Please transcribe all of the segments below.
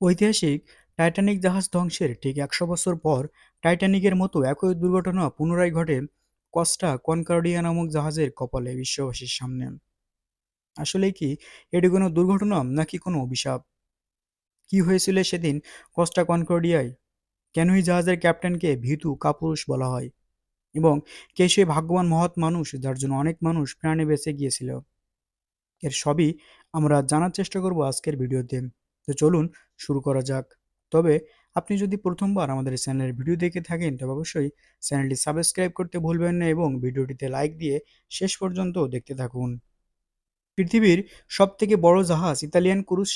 ঐতিহাসিক টাইটানিক জাহাজ ধ্বংসের ঠিক একশো বছর পর টাইটানিকের মতো একই দুর্ঘটনা পুনরায় ঘটে কস্টা কনকার্ডিয়া নামক জাহাজের কপালে বিশ্ববাসীর সামনে। আসলে কি এটি কোনো দুর্ঘটনা নাকি কোনো অভিশাপ? কি হয়েছিল সেদিন কস্টা কনকর্ডিয়ায়? কেন এই জাহাজের ক্যাপ্টেনকে ভীতু কাপুরুষ বলা হয়? এবং কে সে ভাগ্যবান মহৎ মানুষ যার জন্য অনেক মানুষ প্রাণে বেঁচে গিয়েছিল? এর সবই আমরা জানার চেষ্টা করব আজকের ভিডিওতে। তো চলুন শুরু করা যাক। তবে আপনি যদি প্রথমবার আমাদের চ্যানেলের ভিডিও দেখে থাকেন, তবে অবশ্যই চ্যানেলটি সাবস্ক্রাইব করতে ভুলবেন না এবং ভিডিওটিতে লাইক দিয়ে শেষ পর্যন্ত দেখতে থাকুন। পৃথিবীর সবথেকে বড় জাহাজ ইতালিয়ান ক্রুজ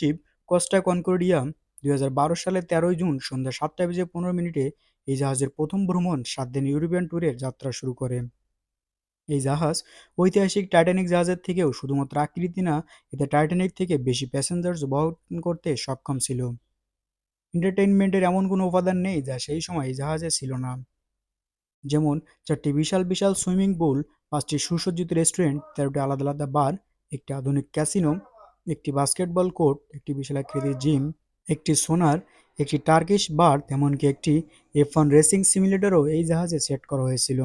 কস্টা কনকর্ডিয়া দুই সালের তেরোই জুন সন্ধ্যা সাতটা বেজে পনেরো মিনিটে এই জাহাজের প্রথম ভ্রমণ সাত দিন ইউরোপিয়ান ট্যুরের যাত্রা শুরু করে। এই জাহাজ ঐতিহাসিক টাইটানিক জাহাজের থেকেও শুধুমাত্র আকৃতি না, এতে টাইটানিক থেকে বেশি প্যাসেঞ্জার্স বহন করতে সক্ষম ছিল। এন্টারটেইনমেন্টের এমন কোনো উপাদান নেই যা সেই সময় এই জাহাজে ছিল না। যেমন চারটি বিশাল বিশাল সুইমিং পুল পাঁচটি সুসজ্জিত রেস্টুরেন্ট তেরোটি আলাদা আলাদা বার, একটি আধুনিক ক্যাসিনো একটি বাস্কেটবল কোর্ট একটি বিশাল আকৃতির জিম একটি সোনার, একটি টার্কিশ বার তেমনকি একটি এফ রেসিং সিমুলেটরও এই জাহাজে সেট করা হয়েছিল।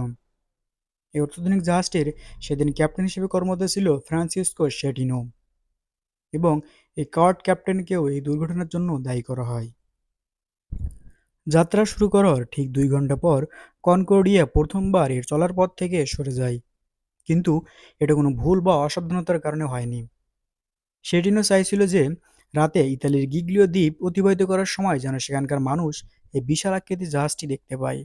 এই অত্যাধুনিক জাহাজটির সেদিন ক্যাপ্টেন হিসেবে কর্মরত ছিল ফ্রান্সিসকো শেটিনো এবং এই কার্ট ক্যাপ্টেনকেও এই দুর্ঘটনার জন্য দায়ী করা হয়। যাত্রা শুরু করার ঠিক দুই ঘণ্টা পর কনকর্ডিয়া প্রথমবার এর চলার পথ থেকে সরে যায়। কিন্তু এটা কোনো ভুল বা অসাবধানতার কারণে হয়নি। সেটিনও চাইছিল যে রাতে ইতালির গিগলিও দ্বীপ অতিবাহিত করার সময় যেন সেখানকার মানুষ এই বিশাল আকৃতির জাহাজটি দেখতে পায়।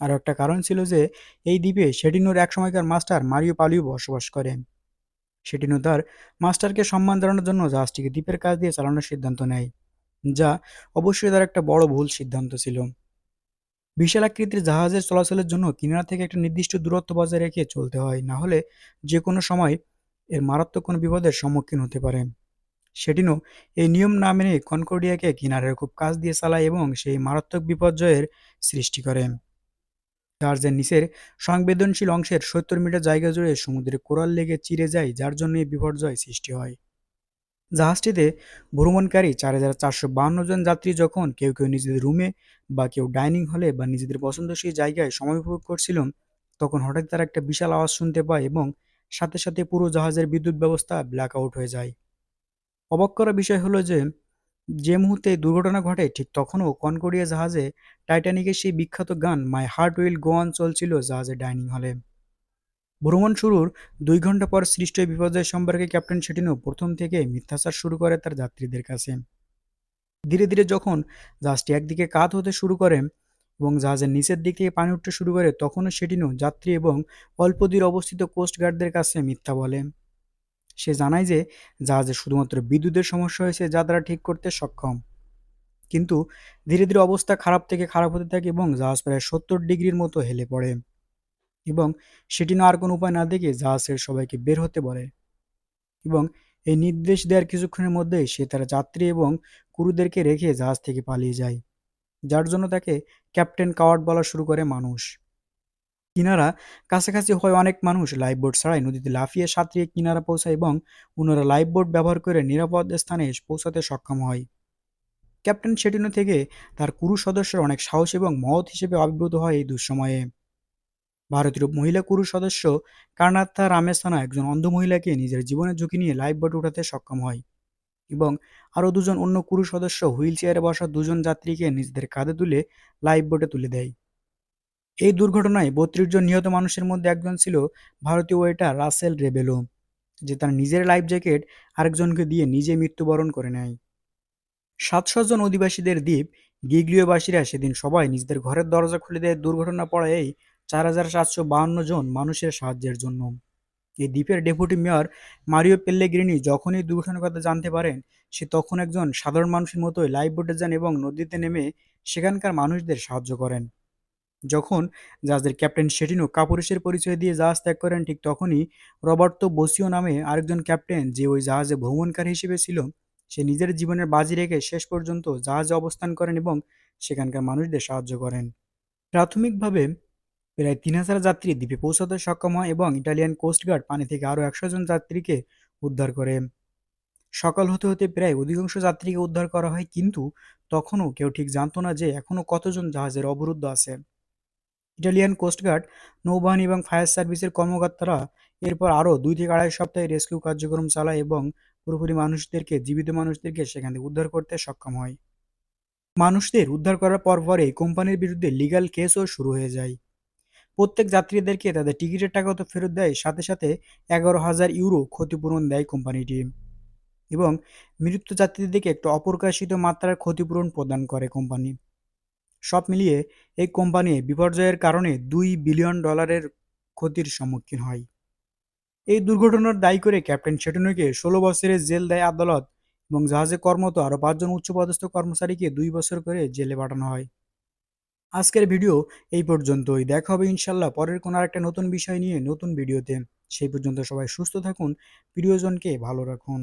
আর একটা কারণ ছিল যে এই দ্বীপে সেটিনোর এক সময়কার মাস্টার মারিও পালিও বসবাস করেন। সেটিনো তার মাস্টারকে সম্মান জানানোর জন্য জাহাজটিকে দ্বীপের কাজ দিয়ে চালানোর সিদ্ধান্ত নেয়, যা অবশ্যই তার একটা বড় ভুল সিদ্ধান্ত ছিল। বিশাল আকৃতির জাহাজের চলাচলের জন্য কিনারা থেকে একটা নির্দিষ্ট দূরত্ব বজায় রেখে চলতে হয়, না হলে যে কোনো সময় এর মারাত্মক কোনো বিপদের সম্মুখীন হতে পারে। সেটিনও এই নিয়ম না মেনে কনকর্ডিয়াকে কিনারের খুব কাজ দিয়ে চালায় এবং সেই মারাত্মক বিপর্যয়ের সৃষ্টি করে। জাহাজের নিচের সংবেদনশীল অংশের সত্তর মিটার জায়গা জুড়ে সমুদ্রে কোরাল লেগে চিরে যায়, যার জন্য এই বিপর্যয় সৃষ্টি হয়। জাহাজটিতে ভ্রমণকারী চার হাজার চারশো বাহান্ন জন যাত্রী যখন কেউ কেউ নিজেদের রুমে বা কেউ ডাইনিং হলে বা নিজেদের পছন্দসই জায়গায় সময় উপভোগ করছিল তখন হঠাৎ তারা একটা বিশাল আওয়াজ শুনতে পায় এবং সাথে সাথে পুরো জাহাজের বিদ্যুৎ ব্যবস্থা ব্ল্যাক আউট হয়ে যায়। অবাক করা বিষয় হলো যে যে মুহূর্তে দুর্ঘটনা ঘটে, ঠিক তখনও কনকর্ডিয়া জাহাজে টাইটানিকের সেই বিখ্যাত গান my heart will go on চলছিল জাহাজের ডাইনিং হলে। ভ্রমণ শুরুর দুই ঘণ্টা পর সৃষ্ট বিপর্যয় সম্পর্কে ক্যাপ্টেন সেটিনো প্রথম থেকে মিথ্যাচার শুরু করে তার যাত্রীদের কাছে। ধীরে ধীরে যখন জাহাজটি একদিকে কাত হতে শুরু করে এবং জাহাজের নিচের দিক থেকে পানি উঠতে শুরু করে, তখনও সেটিনো যাত্রী এবং অল্প দূরে অবস্থিত কোস্টগার্ডদের কাছে মিথ্যা বলে। সে জানায় যে জাহাজে শুধুমাত্র বিদ্যুতের সমস্যা হয়েছে যা তারা ঠিক করতে সক্ষম। কিন্তু ধীরে ধীরে অবস্থা খারাপ থেকে খারাপ হতে থাকে এবং জাহাজ প্রায় সত্তর ডিগ্রির মতো হেলে পড়ে এবং সেটি না আর কোনো উপায় না দেখে জাহাজের সবাইকে বের হতে বলে এবং এই নির্দেশ দেওয়ার কিছুক্ষণের মধ্যেই সে তার যাত্রী এবং কুরুদেরকে রেখে জাহাজ থেকে পালিয়ে যায়, যার জন্য তাকে ক্যাপ্টেন কাওয়ার্ড বলা শুরু করে মানুষ। কিনারা কাছাকাছি হয় অনেক মানুষ লাইফ বোট ছাড়াই নদীতে লাফিয়ে, সাঁতরিয়ে কিনারা পৌঁছায় এবং অন্যরা লাইফ বোট ব্যবহার করে নিরাপদ স্থানে পৌঁছাতে সক্ষম হয়। ক্যাপ্টেন সেটিনো থেকে তার কুরু সদস্যের অনেক সাহস এবং মহৎ হিসেবে আবির্ভূত হয় এই দুঃসময়ে। ভারতীয় মহিলা কুরু সদস্য কার্নাথা রামেসানা একজন অন্ধ মহিলাকে নিজের জীবনের ঝুঁকি নিয়ে লাইফ বোট উঠাতে সক্ষম হয় এবং আরও দুজন অন্য কুরু সদস্য হুইল চেয়ারে বসা দুজন যাত্রীকে নিজেদের কাঁধে তুলে লাইফ বোটে তুলে দেয়। এই দুর্ঘটনায় বত্রিশ জন নিহত মানুষের মধ্যে একজন ছিল ভারতীয় ওয়েটার রাসেল রেবেলো, যে তার নিজের লাইফ জ্যাকেট আরেকজনকে দিয়ে নিজে মৃত্যুবরণ করে নেয়। সাতশো জন অধিবাসীদের দ্বীপ গিগলিওবাসীরা সেদিন সবাই নিজেদের ঘরের দরজা খুলে দেয় দুর্ঘটনা পড়ায় চার হাজার সাতশো বাহান্ন জন মানুষের সাহায্যের জন্য। এই দ্বীপের ডেপুটি মেয়র মারিও পেল্লেগ্রিনি যখনই দুর্ঘটনার কথা জানতে পারেন, সে তখন একজন সাধারণ মানুষের মতোই লাইফ বোটে যান এবং নদীতে নেমে সেখানকার মানুষদের সাহায্য করেন। যখন জাহাজের ক্যাপ্টেন শেটিনো কাপুরুষের পরিচয় দিয়ে জাহাজ ত্যাগ করেন, ঠিক তখনই রবার্তো বসিও নামে আরেকজন ক্যাপ্টেন, যে ওই জাহাজে ভ্রমণকারী হিসেবে ছিল, সে নিজের জীবনের বাজি রেখে শেষ পর্যন্ত জাহাজে অবস্থান করেন এবং সেখানকার মানুষদের সাহায্য করেন। প্রাথমিকভাবে প্রায় তিন হাজার যাত্রী দ্বীপে পৌঁছাতে সক্ষম হয় এবং ইটালিয়ান কোস্টগার্ড পানি থেকে আরও একশো জন যাত্রীকে উদ্ধার করে। সকাল হতে হতে প্রায় অধিকাংশ যাত্রীকে উদ্ধার করা হয়, কিন্তু তখনও কেউ ঠিক জানতো না যে এখনও কতজন জাহাজের অবরুদ্ধ আছে। ইটালিয়ান কোস্টগার্ড নৌবাহিনী এবং ফায়ার সার্ভিসের কর্মকর্তারা এরপর আরও দুই থেকে আড়াই সপ্তাহে রেস্কিউ কার্যক্রম চালায় এবং পুরোপুরি মানুষদেরকে, জীবিত মানুষদেরকে সেখান থেকে উদ্ধার করতে সক্ষম হয়। মানুষদের উদ্ধার করার পর পরে কোম্পানির বিরুদ্ধে লিগ্যাল কেসও শুরু হয়ে যায়। প্রত্যেক যাত্রীদেরকে তাদের টিকিটের টাকা তো ফেরত দেয়, সাথে সাথে এগারো হাজার ইউরো ক্ষতিপূরণ দেয় কোম্পানিটি এবং মৃত যাত্রীদেরকে একটু অপ্রকাশিত মাত্রার ক্ষতিপূরণ প্রদান করে কোম্পানি। সব মিলিয়ে এই কোম্পানি বিপর্যয়ের কারণে দুই বিলিয়ন ডলারের ক্ষতির সম্মুখীন হয়। এই দুর্ঘটনার দায়ী করে ক্যাপ্টেন শেটনোকে ষোলো বছরের জেল দেয় আদালত এবং জাহাজে কর্মরত আরও পাঁচজন উচ্চপদস্থ কর্মচারীকে দুই বছর করে জেলে পাঠানো হয়। আজকের ভিডিও এই পর্যন্তই। দেখা হবে ইনশাল্লাহ পরের কোনো আরেকটা নতুন বিষয় নিয়ে নতুন ভিডিওতে। সেই পর্যন্ত সবাই সুস্থ থাকুন, প্রিয়জনকে ভালো রাখুন।